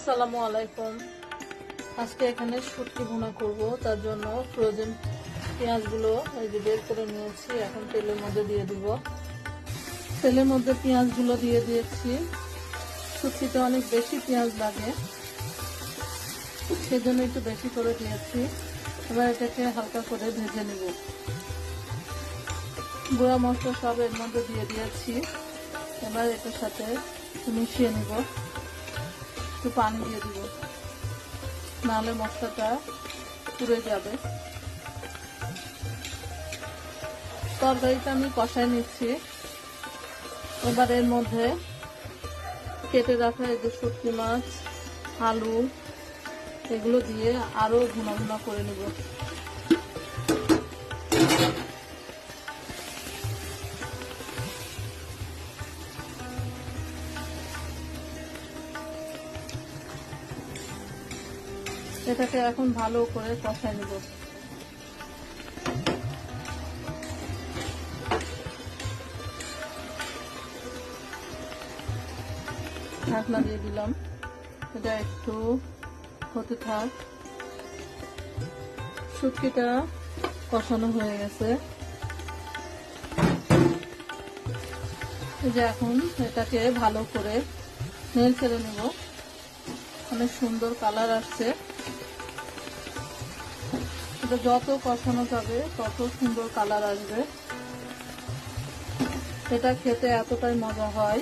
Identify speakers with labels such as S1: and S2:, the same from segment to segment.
S1: আসসালামু আলাইকুম। আজকে এখানে শুটকি ভুনা করব, তার জন্য ফ্রোজেন পেঁয়াজগুলো এই যে বের করে নিয়েছি, এখন তেলের মধ্যে দিয়ে দিব। তেলের মধ্যে পেঁয়াজগুলো দিয়ে দিয়েছি। শুটকিতে অনেক বেশি পেঁয়াজ লাগে, সেজন্য একটু বেশি করে দিয়েছি। এবার এটাকে হালকা করে ভেজে নেব। গুঁড়া মশলা সব এর মধ্যে দিয়ে দিয়েছি। এবার এটার সাথে মিশিয়ে নেব। একটু পানি দিয়ে দিব। নাহলে মশলাটা পুড়ে যাবে। তরকারিটা আমি কষাই নিচ্ছি। এবার এর মধ্যে কেটে রাখা এই যে শুটকি মাছ, আলু, এগুলো দিয়ে আরও ভুনা ভুনা করে নেব। এটাকে এখন ভালো করে কষায় নেব। ঢাকনা দিয়ে দিলাম। এটা একটু হতে থাক। শুটকিটা কষানো হয়ে গেছে। যে এখন এটাকে ভালো করে নেল ছেড়ে নেব। অনেক সুন্দর কালার আসছে। এটা যত কষানো যাবে, তত সুন্দর কালার আসবে। এটা খেতে এতটাই মজা হয়।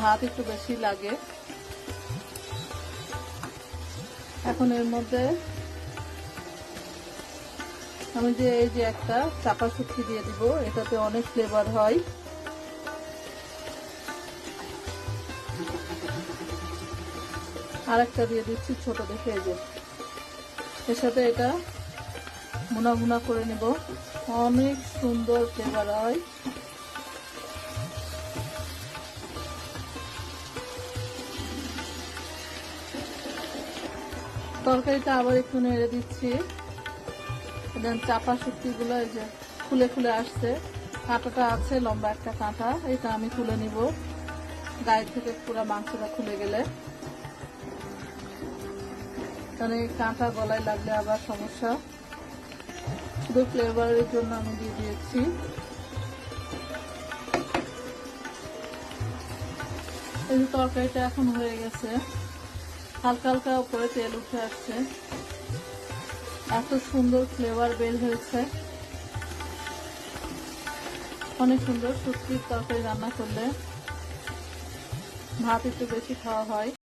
S1: ভাত একটু বেশি লাগে। এখন এর মধ্যে আমি যে এই যে একটা চাপা শুটকি দিয়ে দিব, এটাতে অনেক ফ্লেভার হয়। আর একটা দিয়ে দিচ্ছি ছোট দেখে যে। এর সাথে এটা মুনা মুনা করে নেব। অনেক সুন্দর ফ্লেভার হয়। তরকারিটা আবার একটু নেড়ে দিচ্ছি। দেন চাপা শুক্তিগুলো এই যে খুলে খুলে আসছে। কাঁটাটা আছে, লম্বা একটা কাঁটা। এটা আমি তুলে নিব। গায়ে থেকে পুরো মাংসটা খুলে গেলে। এই কাঁটা গলায় লাগলে আবার সমস্যা। শুধু ফ্লেভারের জন্য আমি দিয়ে দিয়েছি। এই যে তরকারিটা এখন হয়ে গেছে। হালকা হালকা উপরে তেল উঠে আসছে। এত সুন্দর ফ্লেভার বের হয়েছে। অনেক সুন্দর শুক্তির তরকারি রান্না করলে ভাত একটু বেশি খাওয়া হয়।